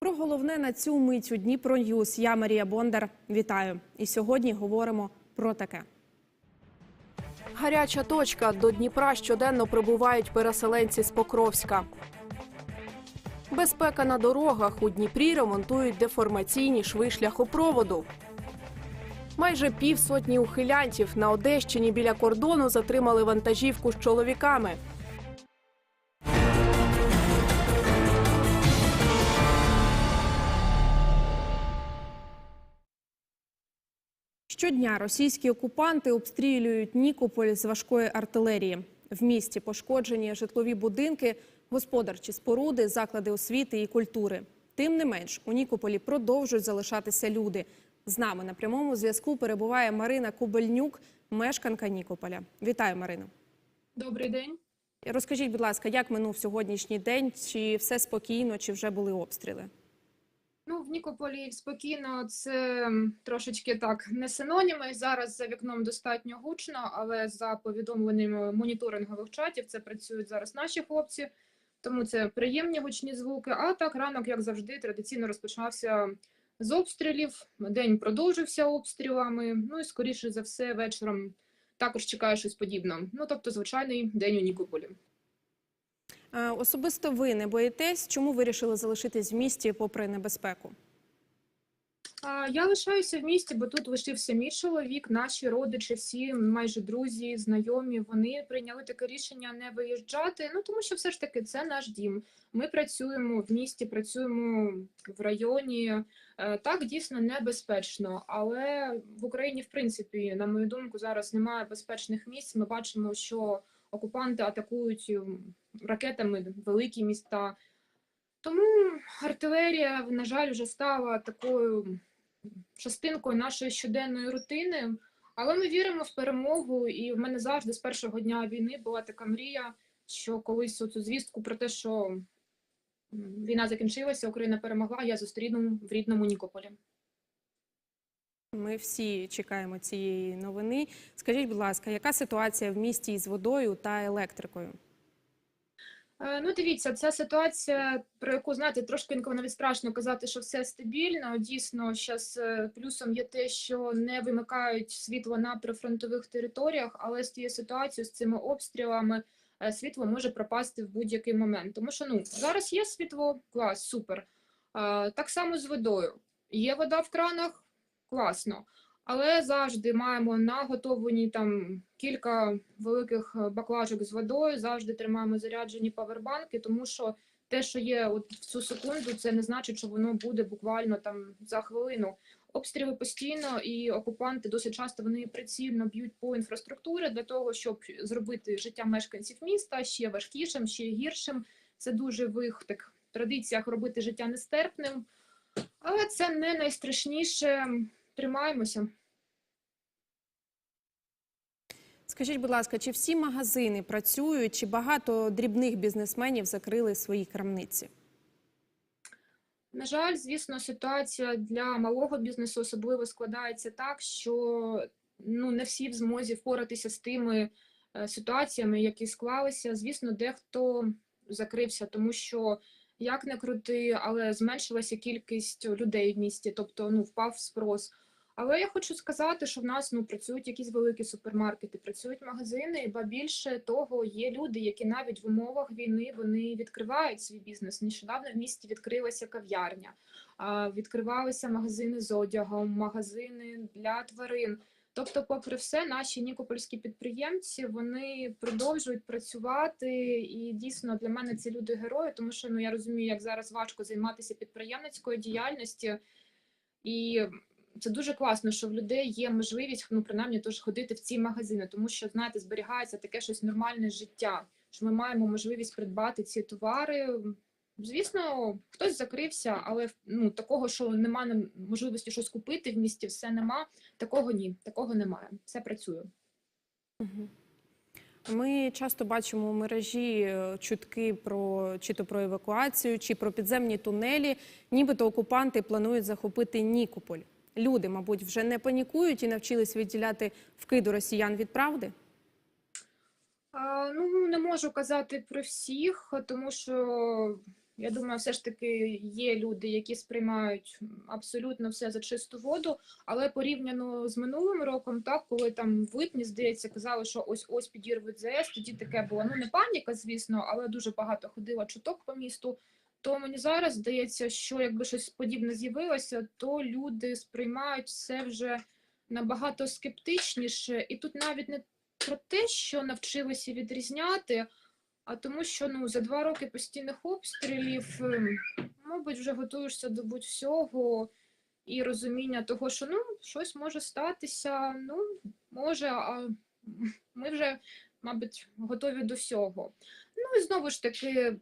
Про головне на цю мить у Дніпро Ньюс. Я Марія Бондар. Вітаю. І сьогодні говоримо про таке. Гаряча точка до Дніпра щоденно прибувають переселенці з Покровська. Безпека на дорогах у Дніпрі ремонтують деформаційні шви шляхопроводу. Майже півсотні ухилянтів на Одещині біля кордону затримали вантажівку з чоловіками. Щодня російські окупанти обстрілюють Нікополь з важкої артилерії. В місті пошкоджені житлові будинки, господарчі споруди, заклади освіти і культури. Тим не менш, у Нікополі продовжують залишатися люди. З нами на прямому зв'язку перебуває Марина Кубельнюк, мешканка Нікополя. Вітаю, Марина. Добрий день. Розкажіть, будь ласка, як минув сьогоднішній день? Чи все спокійно, чи вже були обстріли? Ну, в Нікополі спокійно, це трошечки так не синоніми. Зараз за вікном достатньо гучно, але за повідомленнями моніторингових чатів це працюють зараз наші хлопці, тому це приємні гучні звуки. А так ранок, як завжди, традиційно розпочався з обстрілів. День продовжився обстрілами. Ну і скоріше за все, вечором також чекає щось подібне. Ну тобто, звичайний день у Нікополі. Е, Особисто ви не боїтесь, чому вирішили залишитись в місті попри небезпеку? Я лишаюся в місті, бо тут лишився мій чоловік, наші родичі, всі майже друзі, знайомі. Вони прийняли таке рішення не виїжджати. Ну тому що все ж таки це наш дім. Ми працюємо в місті, працюємо в районі. Е, Так дійсно небезпечно, але в Україні, в принципі, на мою думку, зараз немає безпечних місць. Ми бачимо, що окупанти атакують ракетами великі міста. Тому артилерія, на жаль, вже стала такою частинкою нашої щоденної рутини. Але ми віримо в перемогу, і в мене завжди з першого дня війни була така мрія, що колись цю звістку про те, що війна закінчилася, Україна перемогла, я зустріну в рідному Нікополі. Ми всі чекаємо цієї новини. Скажіть, будь ласка, яка ситуація в місті із водою та електрикою? Е, Ну, дивіться, ця ситуація, про яку знаєте, трошки інколи навіть страшно казати, що все стабільно. Дійсно, зараз плюсом є те, що не вимикають світло на прифронтових територіях, але з тією ситуацією, з цими обстрілами, е, світло може пропасти в будь-який момент. Тому що ну зараз є світло, клас, супер. Е, Так само з водою. Є вода в кранах, класно. Але завжди маємо наготовлені там кілька великих е, баклажок з водою. Завжди тримаємо заряджені павербанки, тому що те, що є от в цю секунду, це не значить, що воно буде буквально там за хвилину. Обстріли постійно, і окупанти досить часто вони прицільно б'ють по інфраструктурі для того, щоб зробити життя мешканців міста ще важкішим, ще гіршим. Це дуже в їх так традиціях робити життя нестерпним. Але це не найстрашніше. Тримаємося. Скажіть, будь ласка, чи всі магазини працюють, чи багато дрібних бізнесменів закрили свої крамниці? На жаль, звісно, ситуація для малого бізнесу особливо складається так, що ну не всі в змозі впоратися з тими е, ситуаціями, які склалися. Звісно, дехто закрився, тому що як не крути, але зменшилася кількість людей в місті, тобто ну впав спрос. Але я хочу сказати, що в нас ну працюють якісь великі супермаркети, працюють магазини, і ба більше того, є люди, які навіть в умовах війни вони відкривають свій бізнес. Нещодавно в місті відкрилася кав'ярня, відкривалися магазини з одягом, магазини для тварин. Тобто, попри все, наші нікопольські підприємці вони продовжують працювати, і дійсно для мене ці люди герої, тому що ну я розумію, як зараз важко займатися підприємницькою діяльністю і. Це дуже класно, що в людей є можливість, ну принаймні тож ходити в ці магазини, тому що знаєте, зберігається таке щось нормальне життя. Що ми маємо можливість придбати ці товари. Звісно, хтось закрився, але ну такого, що немає можливості щось купити в місті, все нема. Такого ні, такого немає. Все працює. Ми часто бачимо у мережі е, чутки про чи то про евакуацію, чи про підземні тунелі. Нібито окупанти планують захопити Нікополь. Люди, мабуть, вже не панікують і навчились відділяти вкиду росіян від правди. Ну не можу казати про всіх, тому що Я думаю, все ж таки є люди, які сприймають абсолютно все за чисту воду, але порівняно з минулим роком, так коли там в липні, здається, казали, що ось ось підірвуть ЗС, тоді таке було. Ну не паніка, звісно, але дуже багато ходило чуток по місту. То мені зараз здається, що якби щось подібне з'явилося, то люди сприймають все вже набагато скептичніше, і тут навіть не про те, що навчилися відрізняти, а тому, що ну за два роки постійних обстрілів, ем, мабуть, вже готуєшся до будь-всього і розуміння того, що ну щось може статися, ну може, а ми вже, мабуть, готові до всього. Ну і знову ж таки,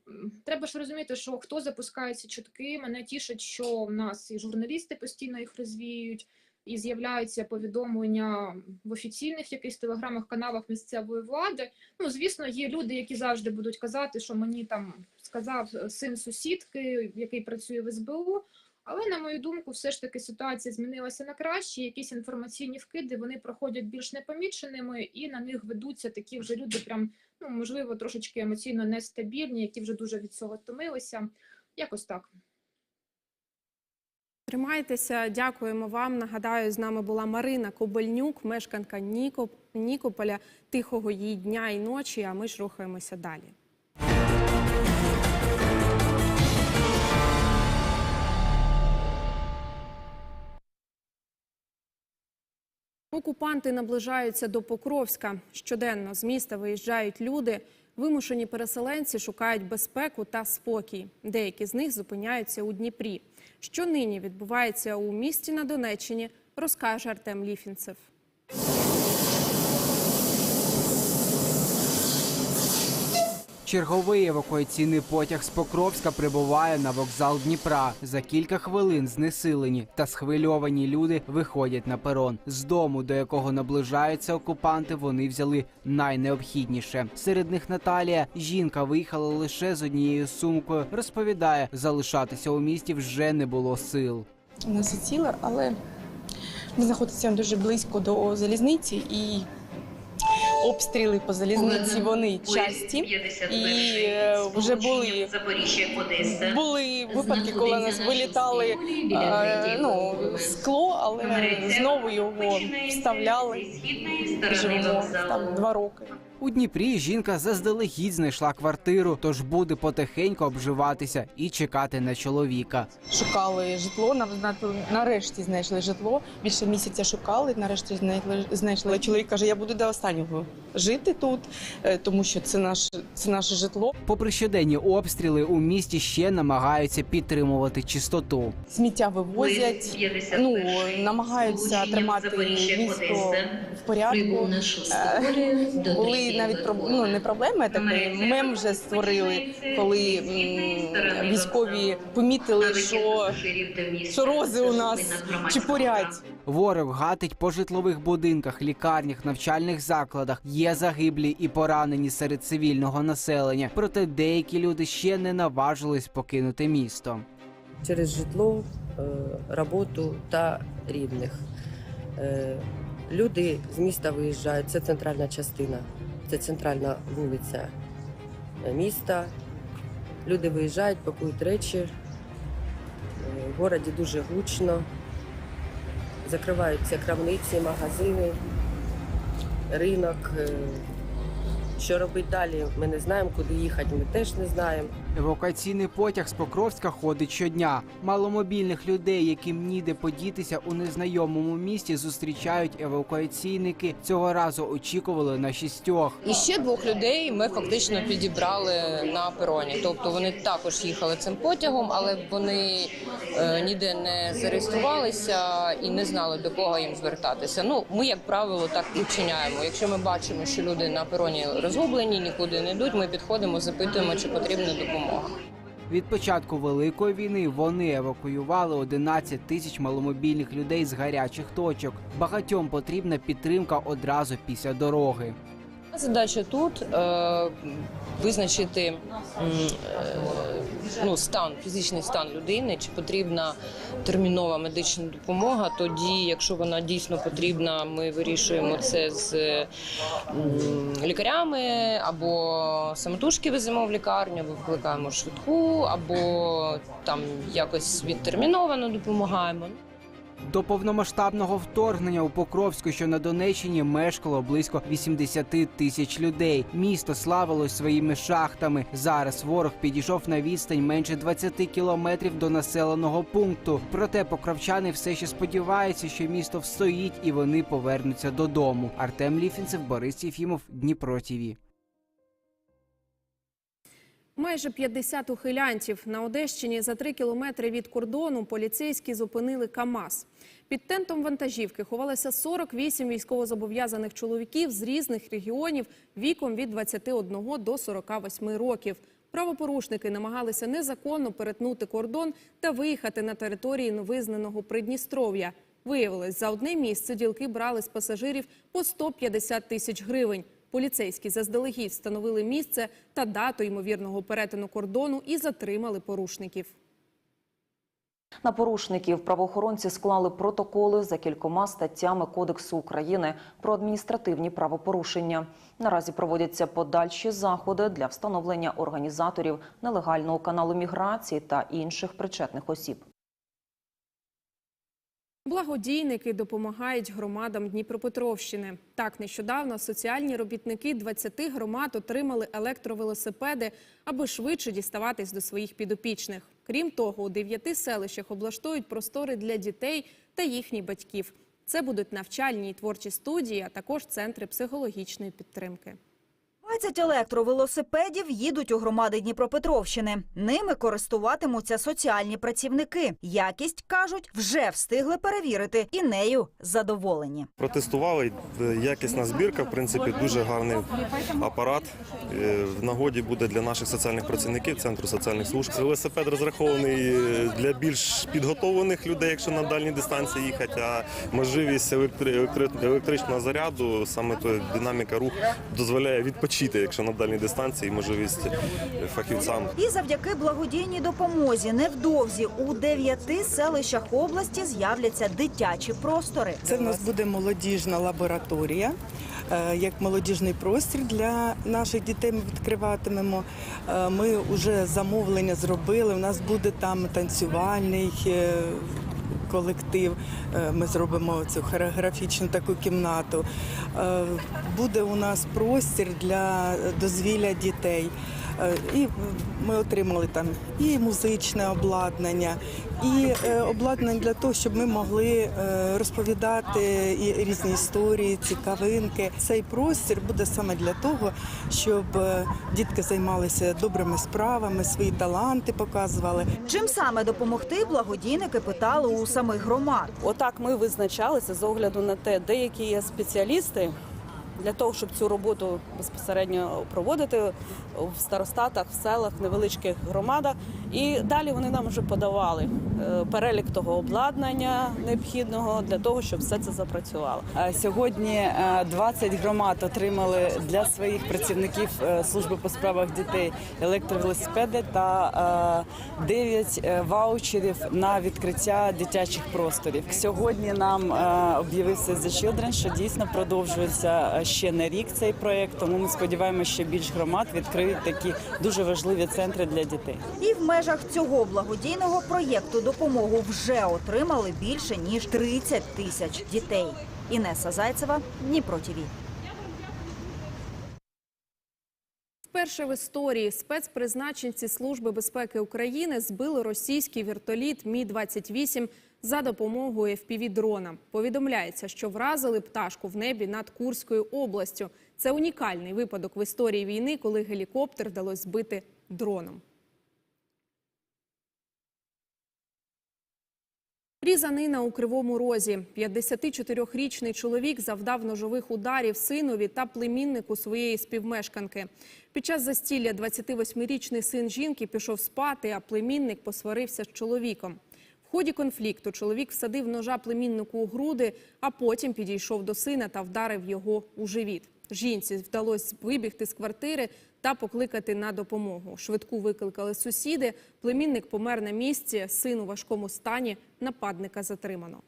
треба ж розуміти, що хто запускає ці чутки. Мене тішить, що в нас і журналісти постійно їх розвіють, і з'являються повідомлення в офіційних якихось телеграмах-каналах місцевої влади. Ну, звісно, є люди, які завжди будуть казати, що мені там сказав е, син сусідки, який працює в СБУ. Але на мою думку, все ж таки ситуація змінилася на краще. Якісь інформаційні вкиди вони проходять більш непоміченими, і на них ведуться такі вже люди, прям ну можливо, трошечки емоційно нестабільні, які вже дуже від цього втомилися. Якось так. Тримайтеся, дякуємо вам. Нагадаю, з нами була Марина Кобельнюк, мешканка Нікоп... Нікополя, тихого її дня і ночі. А ми ж рухаємося далі. Окупанти наближаються до Покровська. Щоденно з міста виїжджають люди. Вимушені переселенці шукають безпеку та спокій. Деякі з них зупиняються у Дніпрі. Що нині відбувається у місті на Донеччині, розкаже Артем Ліфінцев. Черговий евакуаційний потяг з Покровська прибуває на вокзал Дніпра. За кілька хвилин знесилені та схвильовані люди виходять на перон. З дому, до якого наближаються окупанти, вони взяли найнеобхідніше. Серед них Наталія. Жінка виїхала лише з однією сумкою. Розповідає, залишатися у місті вже не було сил. не ціла, але ми знаходимося дуже близько до залізниці і обстріли по залізниці вони часті. І е, вже були, були випадки, коли нас вилітали е, ну, скло, але знову його вставляли. Живемо там два роки. У Дніпрі жінка заздалегідь знайшла квартиру, тож буде потихеньку обживатися і чекати на чоловіка. Шукали житло, на- на- нарешті знайшли житло. Більше місяця шукали, нарешті знайшли, знайшли. Чоловік каже, я буду до останнього жити тут, е, тому що це наше, це наше житло. Попри щоденні обстріли, у місті ще намагаються підтримувати чистоту. Сміття вивозять, ну намагаються тримати місто в порядку. Е, Навіть проб- ну, не проблеми, а такий мем вже створили, коли м, військові помітили, що, що рози у нас чепурять. Ворог гатить по житлових будинках, лікарнях, навчальних закладах. Є загиблі і поранені серед цивільного населення. Проте деякі люди ще не наважились покинути місто. через житло, е, роботу та рідних. Е, Люди з міста виїжджають, це центральна частина, це центральна вулиця е, міста. Люди виїжджають, пакують речі. Е, В городі дуже гучно. Закриваються крамниці, магазини, ринок. Що робити далі? Ми не знаємо, куди їхати, ми теж не знаємо. Евакуаційний потяг з Покровська ходить щодня. Маломобільних людей, яким ніде подітися у незнайомому місті, зустрічають евакуаційники. Цього разу очікували на шістьох. І ще двох людей ми фактично підібрали на пероні. Тобто вони також їхали цим потягом, але вони е, ніде не зареєструвалися і не знали до кого їм звертатися. Ну ми, як правило, так і вчиняємо. Якщо ми бачимо, що люди на пероні розгублені, нікуди не йдуть. Ми підходимо, запитуємо, чи потрібна допомога. Від початку великої війни вони евакуювали 11 тисяч маломобільних людей з гарячих точок. Багатьом потрібна підтримка одразу після дороги. Задача тут е, визначити е, ну, стан, фізичний стан людини, чи потрібна термінова медична допомога. Тоді, якщо вона дійсно потрібна, ми вирішуємо це з лікарями, або самотужки веземо в лікарню, або викликаємо швидку, або там якось відтерміновано допомагаємо. До повномасштабного вторгнення у Покровську, що на Донеччині, мешкало близько 80 тисяч людей. Місто славилось своїми шахтами. Зараз ворог підійшов на відстань менше 20 кілометрів до населеного пункту. Проте покровчани все ще сподіваються, що місто встоїть і вони повернуться додому. Артем Ліфінцев, Борис Єфімов, Дніпро ТІВІ. Майже 50 ухилянтів на Одещині за три кілометри від кордону поліцейські зупинили КАМАЗ. Під тентом вантажівки ховалося 48 військовозобов'язаних чоловіків з різних регіонів віком від 21 до 48 років. Правопорушники намагалися незаконно перетнути кордон та виїхати на території невизнаного Придністров'я. Виявилось, за одне місце ділки брали з пасажирів по 150 тисяч гривень. Поліцейські заздалегідь встановили місце та дату ймовірного перетину кордону і затримали порушників. На порушників правоохоронці склали протоколи за кількома статтями Кодексу України про адміністративні правопорушення. Наразі проводяться подальші заходи для встановлення організаторів нелегального каналу міграції та інших причетних осіб. Благодійники допомагають громадам Дніпропетровщини. Так, нещодавно соціальні робітники 20 громад отримали електровелосипеди, аби швидше діставатись до своїх підопічних. Крім того, у дев'яти селищах облаштують простори для дітей та їхніх батьків. Це будуть навчальні і творчі студії, а також центри психологічної підтримки. 20 електровелосипедів їдуть у громади Дніпропетровщини. Ними користуватимуться соціальні працівники. Якість, кажуть, вже встигли перевірити і нею задоволені. Протестували е, якісна збірка. В принципі, дуже гарний апарат. Е, В нагоді буде для наших соціальних працівників центру соціальних служб. Велосипед розрахований е, для більш підготовлених людей, якщо на дальні дистанції їхати. А можливість електри- електричного заряду, саме то динаміка руху дозволяє відпочити, якщо на дальній дистанції, можливість фахівцям І завдяки благодійній допомозі невдовзі у дев'яти селищах області з'являться дитячі простори. Це в нас буде молодіжна лабораторія. е, Як молодіжний простір для наших дітей ми відкриватимемо. Е, Ми вже замовлення зробили. У нас буде там танцювальний е, колектив. Е, Ми зробимо цю хореографічну таку кімнату. Е, Буде у нас простір для дозвілля дітей. Е, І ми отримали там і музичне обладнання, і е, обладнання для того, щоб ми могли е, розповідати і різні історії, цікавинки. Цей простір буде саме для того, щоб дітки займалися добрими справами, свої таланти показували. Чим саме допомогти благодійники питали у самих громад. Отак ми визначалися з огляду на те, деякі є спеціалісти для того, щоб цю роботу безпосередньо проводити в старостатах, в селах, невеличких громадах. І далі вони нам вже подавали е, перелік того обладнання необхідного для того, щоб все це запрацювало. Сьогодні е, 20 громад отримали для своїх працівників е, служби по справах дітей електровелосипеди та 9 ваучерів на відкриття дитячих просторів. Сьогодні нам е, об'явився The Children, що дійсно продовжується е, ще на рік цей проект. Тому ми сподіваємося, що більш громад відкриють такі дуже важливі центри для дітей. І в межах цього благодійного проєкту допомогу вже отримали більше ніж 30 тисяч дітей. Інеса Зайцева, Дніпро ТІВІ. Вперше в історії спецпризначенці Служби безпеки України збили російський вертоліт Мі-28 за допомогою FPV-дрона. Повідомляється, що вразили пташку в небі над Курською областю. Це унікальний випадок в історії війни, коли гелікоптер вдалося збити дроном. Різанина у Кривому Розі. 54-річний чоловік завдав ножових ударів синові та племіннику своєї співмешканки. Під час застілля 28-річний син жінки пішов спати, а племінник посварився з чоловіком. В ході конфлікту чоловік всадив ножа племіннику у груди, а потім підійшов до сина та вдарив його у живіт. Жінці вдалося вибігти з квартири та покликати на допомогу. Швидку викликали сусіди. Племінник помер на місці. Син у важкому стані. Нападника затримано.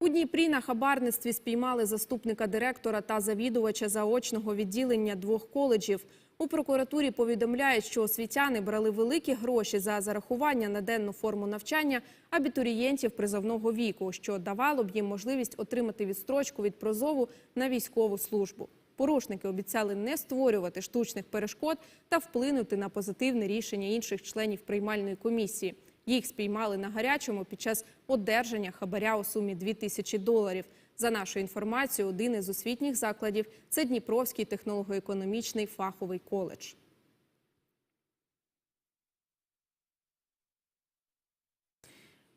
У Дніпрі на хабарництві спіймали заступника директора та завідувача заочного відділення двох коледжів. У прокуратурі повідомляють, що освітяни брали великі гроші за зарахування на денну форму навчання абітурієнтів призовного віку, що давало б їм можливість отримати відстрочку від прозову на військову службу. Порушники обіцяли не створювати штучних перешкод та вплинути на позитивне рішення інших членів приймальної комісії. Їх спіймали на гарячому під час одержання хабаря у сумі 2 тисячі доларів. За нашою інформацією, один із освітніх закладів це Дніпровський технолого-економічний фаховий коледж.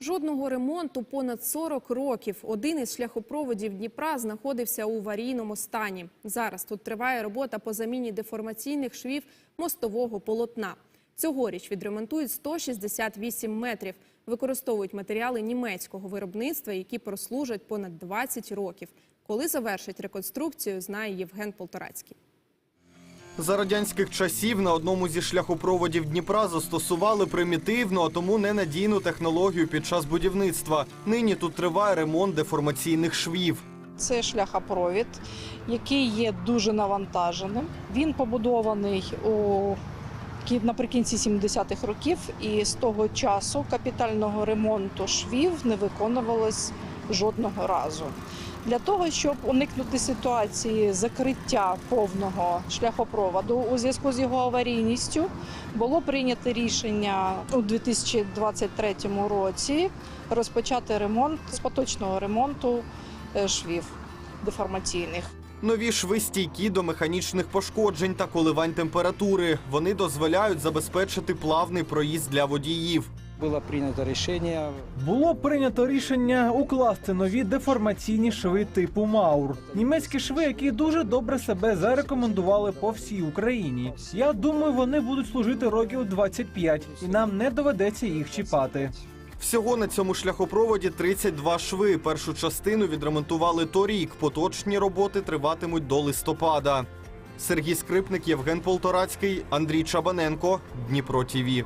Жодного ремонту понад 40 років. Один із шляхопроводів Дніпра знаходився у аварійному стані. Зараз тут триває робота по заміні деформаційних швів мостового полотна. Цьогоріч відремонтують 168 метрів. Використовують матеріали німецького виробництва, які прослужать понад 20 років. Коли завершать реконструкцію, знає Євген Полторацький. За радянських часів на одному зі шляхопроводів Дніпра застосували примітивну, а тому ненадійну технологію під час будівництва. Нині тут триває ремонт деформаційних швів. Це шляхопровід, який є дуже навантаженим. Він побудований у наприкінці 70-х років, і з того часу капітального ремонту швів не виконувалось жодного разу. Для того, щоб уникнути ситуації закриття повного шляхопроводу у зв'язку з його аварійністю, було прийнято рішення у 2023 році розпочати ремонт з поточного ремонту е, швів деформаційних. Нові шви стійкі до механічних пошкоджень та коливань температури. Вони дозволяють забезпечити плавний проїзд для водіїв. Було прийнято рішення Було прийнято рішення укласти нові деформаційні шви типу Маур. Німецькі шви, які дуже добре себе зарекомендували по всій Україні. Я думаю, вони будуть служити років 25, і нам не доведеться їх чіпати. Всього на цьому шляхопроводі 32 шви. Першу частину відремонтували торік. Поточні роботи триватимуть до листопада. Сергій Скрипник, Євген Полторацький, Андрій Чабаненко, Дніпро ТІВІ.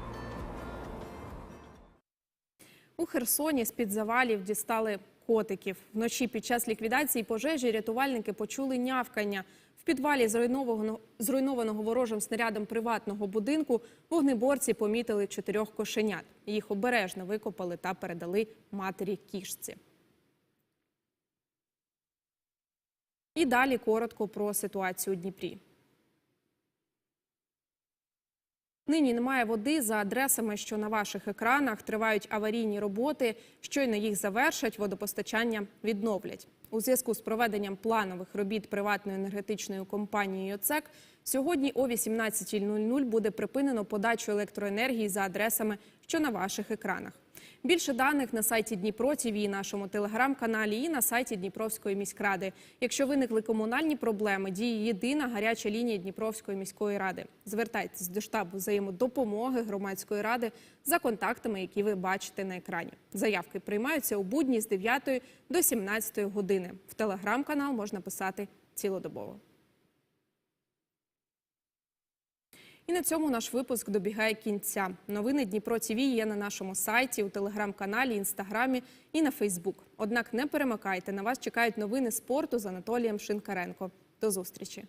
У Херсоні з-під завалів дістали котиків. Вночі під час ліквідації пожежі рятувальники почули нявкання. В підвалі зруйнованого, зруйнованого ворожим снарядом приватного будинку вогнеборці помітили чотирьох кошенят. Їх обережно викопали та передали матері кішці. І далі коротко про ситуацію у Дніпрі. Нині немає води за адресами, що на ваших екранах тривають аварійні роботи. Щойно їх завершать, водопостачання відновлять. У зв'язку з проведенням планових робіт приватною енергетичною компанією ЦЕК сьогодні о 18.00 буде припинено подачу електроенергії за адресами, що на ваших екранах. Більше даних на сайті Дніпро ТІВІ, нашому телеграм-каналі і на сайті Дніпровської міськради. Якщо виникли комунальні проблеми, діє єдина гаряча лінія Дніпровської міської ради. Звертайтесь до штабу взаємодопомоги громадської ради за контактами, які ви бачите на екрані. Заявки приймаються у будні з 9 до 17 години. В телеграм-канал можна писати цілодобово. На цьому наш випуск добігає кінця. Новини Дніпро ТІВІ є на нашому сайті, у телеграм-каналі, інстаграмі і на Фейсбук. Однак не перемикайте. На вас чекають новини спорту з Анатолієм Шинкаренко. До зустрічі.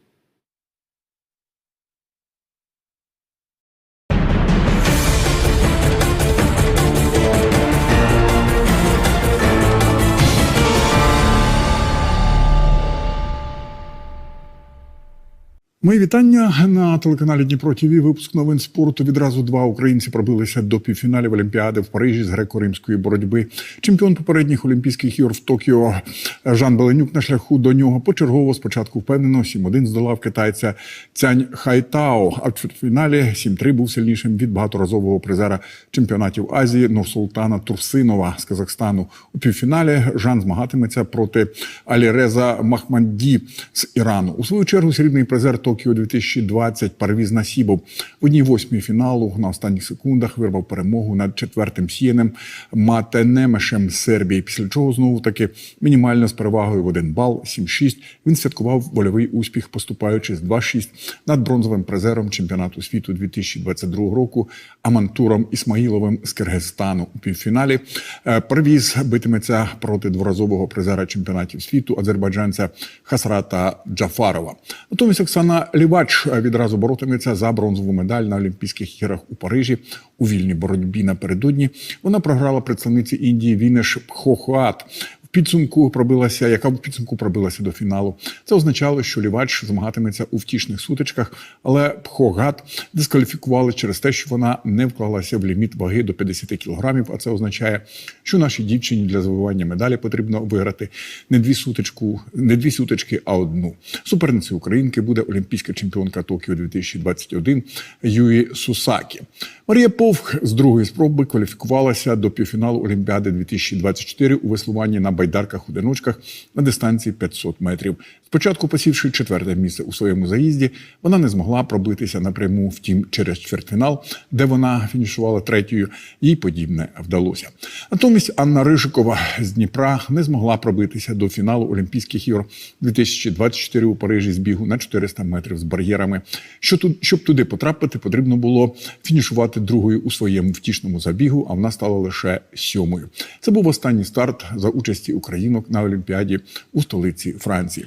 Мої вітання на телеканалі Дніпро ТВ. Випуск новин спорту. Відразу два українці пробилися до півфіналів Олімпіади в Парижі з греко-римської боротьби. Чемпіон попередніх Олімпійських ігор в Токіо Жан Беленюк на шляху до нього почергово спочатку впевнено 7-1 здолав китайця Цянь Хайтао. А в чвертьфіналі 7-3 був сильнішим від багаторазового призера чемпіонатів Азії Нурсултана Турсинова з Казахстану. У півфіналі Жан змагатиметься проти Аліреза Махманді з Ірану. У свою чергу срібний призер Токіо Токіо 2020 Парвіз Насібов в одній восьмій фіналу на останніх секундах вирвав перемогу над четвертим сієнем Матенемешем Сербії. Після чого знову таки мінімально з перевагою в один бал 7-6 він святкував вольовий успіх, поступаючи з 2-6 над бронзовим призером чемпіонату світу 2022 року Амантуром Ісмаїловим з Киргизстану у півфіналі. Е, Парвіз битиметься проти дворазового призера чемпіонатів світу азербайджанця Хасрата Джафарова. Натомість Оксана Лівач е, відразу боротиметься за бронзову медаль на Олімпійських іграх у Парижі у вільній боротьбі напередодні. Вона програла представниці Індії Вінеш Пхохуат. Підсумку пробилася, яка в підсумку пробилася до фіналу. Це означало, що Лівач змагатиметься у втішних сутичках, але Пхогат дискваліфікували через те, що вона не вклалася в ліміт ваги до 50 кілограмів. А це означає, що нашій дівчині для завоювання медалі потрібно виграти не дві сутичку, не дві сутички, а одну. Суперницею українки буде олімпійська чемпіонка Токіо 2021 Юї Сусакі. Марія Повх з другої спроби кваліфікувалася до півфіналу Олімпіади 2024 у веслуванні на байдарках-одиночках на дистанції 500 метрів. Спочатку посівши четверте місце у своєму заїзді, вона не змогла пробитися напряму. Втім, через чвертьфінал, де вона фінішувала третьою, їй подібне вдалося. Натомість Анна Рижикова з Дніпра не змогла пробитися до фіналу Олімпійських ігор 2024 у Парижі з бігу на 400 метрів з бар'єрами. Що тут, щоб туди потрапити, потрібно було фінішувати другою у своєму втішному забігу, а вона стала лише сьомою. Це був останній старт за участі українок на Олімпіаді у столиці Франції.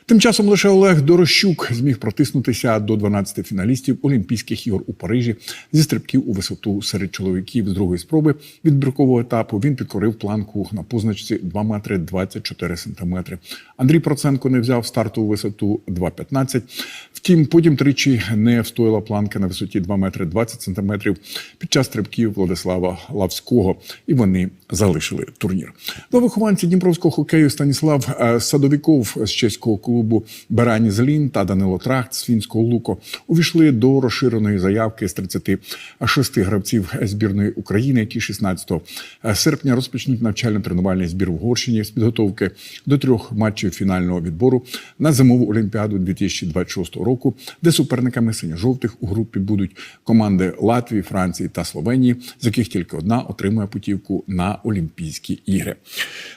Тим часом лише Олег Дорощук зміг протиснутися до 12 фіналістів Олімпійських ігор у Парижі зі стрибків у висоту серед чоловіків з другої спроби відбіркового етапу. Він підкорив планку на позначці 2 метри 24 сантиметри. Андрій Проценко не взяв стартову висоту 2,15. Втім, потім тричі не встояла планка на висоті 2 метри 20 сантиметрів під час стрибків Владислава Лавського, і вони залишили турнір. Два вихованці дніпровського хокею Станіслав е, Садовіков з чеського клубу Берані Злін та Данило Трахт з фінського луко увійшли до розширеної заявки з 36 гравців збірної України, які 16 серпня розпочнуть навчально-тренувальний збір в Угорщині з підготовки до трьох матчів фінального відбору на зимову олімпіаду 2026 року, де суперниками синьо-жовтих у групі будуть команди Латвії, Франції та Словенії, з яких тільки одна отримує путівку на Олімпійські ігри.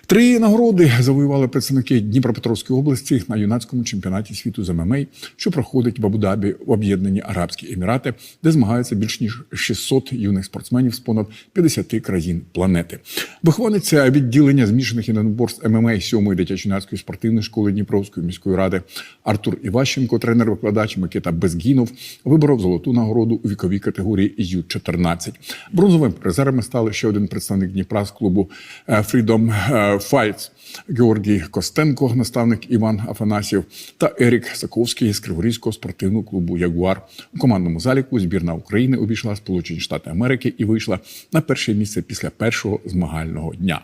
Три нагороди завоювали представники Дніпропетровської області на юнацькому чемпіонаті світу з ММА, що проходить в Абу-Дабі в Об'єднані Арабські Емірати, де змагаються більш ніж 600 юних спортсменів з понад 50 країн планети. Вихованиця відділення змішаних єдиноборств ММА 7-ї дитячо-юнацької спортивної школи Дніпровської міської ради Артур Іващенко, тренер-викладач Микита Безгінов, виборов золоту нагороду у віковій категорії Ю-14. Бронзовим призерами стали ще один представник Дніпра з клубу е, Freedom е, Fights Георгій Костенко, наставник Іван Афанасів та Ерік Саковський з Криворізького спортивного клубу Ягуар. У командному заліку збірна України обійшла Сполучені Штати Америки і вийшла на перше місце після першого змагального дня.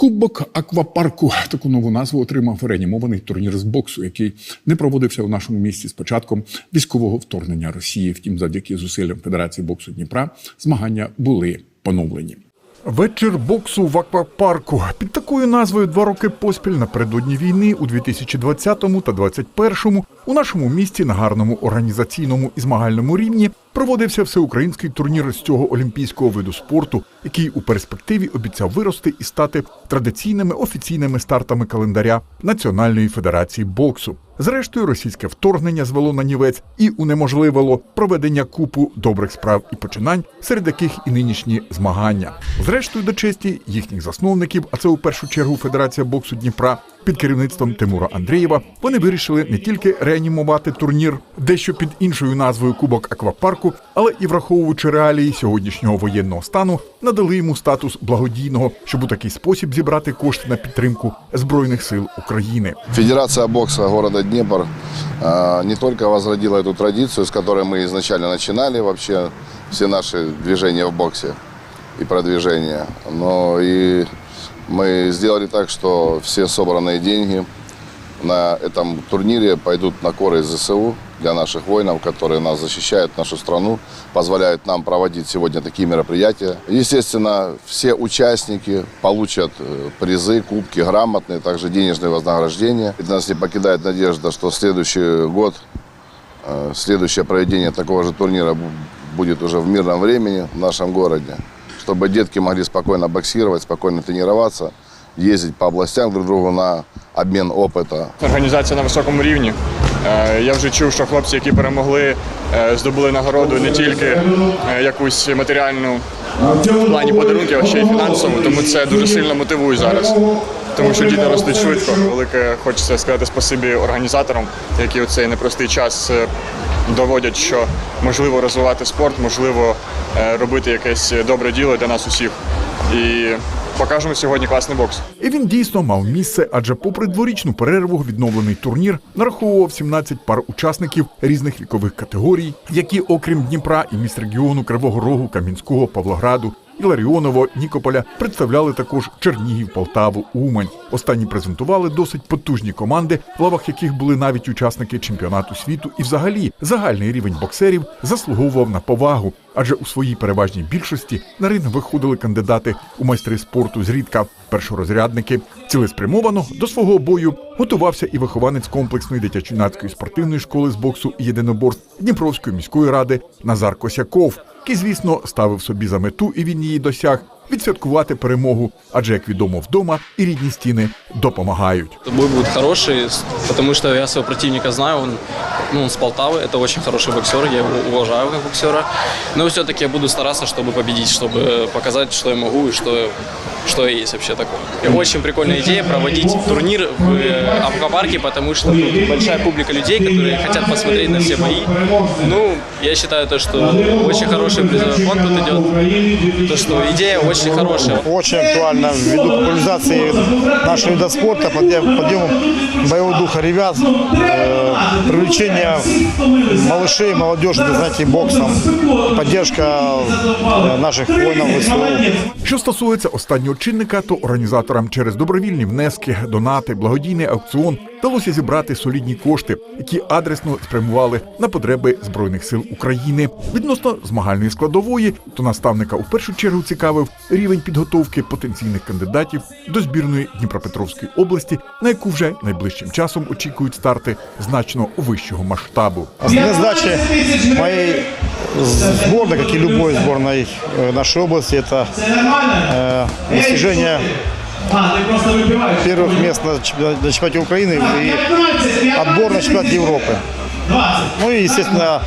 Кубок аквапарку таку нову назву отримав реанімований турнір з боксу, який не проводився у нашому місті з початком військового вторгнення Росії. Втім, завдяки зусиллям Федерації боксу Дніпра змагання були поновлені. Вечір боксу в аквапарку. Під такою назвою два роки поспіль напередодні війни у 2020 та 2021 у нашому місті на гарному організаційному і змагальному рівні проводився всеукраїнський турнір з цього олімпійського виду спорту, який у перспективі обіцяв вирости і стати традиційними офіційними стартами календаря Національної федерації боксу. Зрештою, російське вторгнення звело на нівець і унеможливило проведення купу добрих справ і починань, серед яких і нинішні змагання. Зрештою, до честі їхніх засновників, а це у першу чергу Федерація боксу Дніпра Під керівництвом Тимура Андрієва вони вирішили не тільки реанімувати турнір, дещо під іншою назвою Кубок Аквапарку, але і враховуючи реалії сьогоднішнього воєнного стану, надали йому статус благодійного, щоб у такий спосіб зібрати кошти на підтримку збройних сил України. Федерация бокса города Днепр э, не только возродила эту традицию, с которой мы изначально начинали вообще все наши движения в боксе и продвижения, но и мы сделали так, что все собранные деньги на этом турнире пойдут на коры ЗСУ для наших воинов, которые нас защищают, нашу страну, позволяют нам проводить сегодня такие мероприятия. Естественно, все участники получат э, призы, кубки, грамотные, также денежные вознаграждения. И нас не покидает надежда, что следующий год Э, Следующее проведение такого же турнира бу- будет уже в мирном времени в нашем городе, чтобы детки могли спокойно боксировать, спокойно тренироваться, ездить по областям друг другу на обмен опыта. Організація на високому рівні. Е, Я вже чув, що хлопці, які перемогли, е, здобули нагороду не тільки е, якусь матеріальну в плані подарунків, а ще й фінансову. Тому це дуже сильно мотивує зараз. Тому що діти ростуть швидко. Велике хочеться сказати спасибі організаторам, які у цей непростий час доводять, що можливо розвивати спорт, можливо е, робити якесь добре діло для нас усіх. І покажемо сьогодні класний бокс. І він дійсно мав місце, адже попри дворічну перерву відновлений турнір нараховував 17 пар учасників різних вікових категорій, які, окрім Дніпра і міст регіону Кривого Рогу, Кам'янського, Павлограду. Іларіоново, Нікополя представляли також Чернігів, Полтаву, Умань. Останні презентували досить потужні команди, в лавах яких були навіть учасники чемпіонату світу. І взагалі загальний рівень боксерів заслуговував на повагу, адже у своїй переважній більшості на ринг виходили кандидати у майстри спорту зрідка, першорозрядники. Цілеспрямовано до свого бою готувався і вихованець комплексної дитячо-юнацької спортивної школи з боксу і єдиноборств Дніпровської міської ради Назар Косяков, який, звісно, ставив собі за мету і він її досяг відсвяткувати перемогу, адже як відомо вдома і рідні стіни допомагають. Бой будет хороший, с- потому что я своего противника знаю, он, ну, он с Полтавы, это очень хороший боксер, я его уважаю как боксера. Но все-таки я буду стараться, чтобы победить, чтобы показать, что я могу и что, что есть вообще такое. И очень прикольная идея проводить турнир в э, аквапарке, потому что тут большая публика людей, которые хотят посмотреть на все бои. Ну, я считаю, то, что очень хороший призовой фонд тут идет, то, что идея очень хорошая. Очень актуально ввиду популяризации нашего вида спорта, подъем- подъема боевого духа ребят, э, привлечение малышей, молодежи до занятий боксом, поддержка э, наших воинов ВСУ. Що стосується останнього чинника, то організаторам через добровільні внески, донати, благодійний аукціон вдалося зібрати солідні кошти, які адресно спрямували на потреби збройних сил України. Відносно змагальної складової, то наставника у першу чергу цікавив рівень підготовки потенційних кандидатів до збірної Дніпропетровської області, на яку вже найближчим часом очікують старти значно вищого масштабу. Основные задачи моей сборной, как и любой сборной э, нашей области, это э, достижение первых мест на чемпионате, на чемпионате Украины и отбор на чемпионат Европы. Ну и, естественно,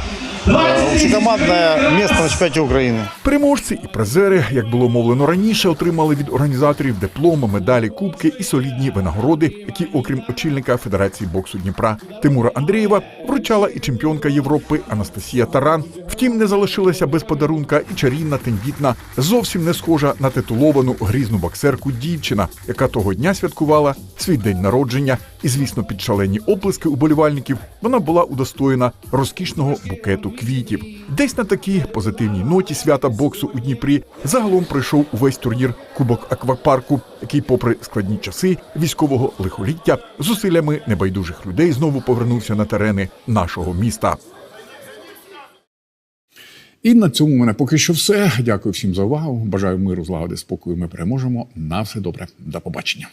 э, общекомандное место на чемпионате Украины. Переможці і призери, як було мовлено раніше, отримали від організаторів дипломи, медалі, кубки і солідні винагороди, які, окрім очільника Федерації боксу Дніпра Тимура Андрієва, вручала і чемпіонка Європи Анастасія Таран. Втім, не залишилася без подарунка і чарівна тендітна, зовсім не схожа на титуловану грізну боксерку дівчина, яка того дня святкувала свій день народження. І, звісно, під шалені оплески уболівальників вона була удостоєна розкішного букету квітів. Десь на такій позитивній ноті свята боксу у Дніпрі загалом пройшов увесь турнір Кубок Аквапарку, який, попри складні часи військового лихоліття, зусиллями небайдужих людей знову повернувся на терени нашого міста. І на цьому у мене поки що все. Дякую всім за увагу. Бажаю миру, злагоди, спокою. Ми переможемо. На все добре. До побачення.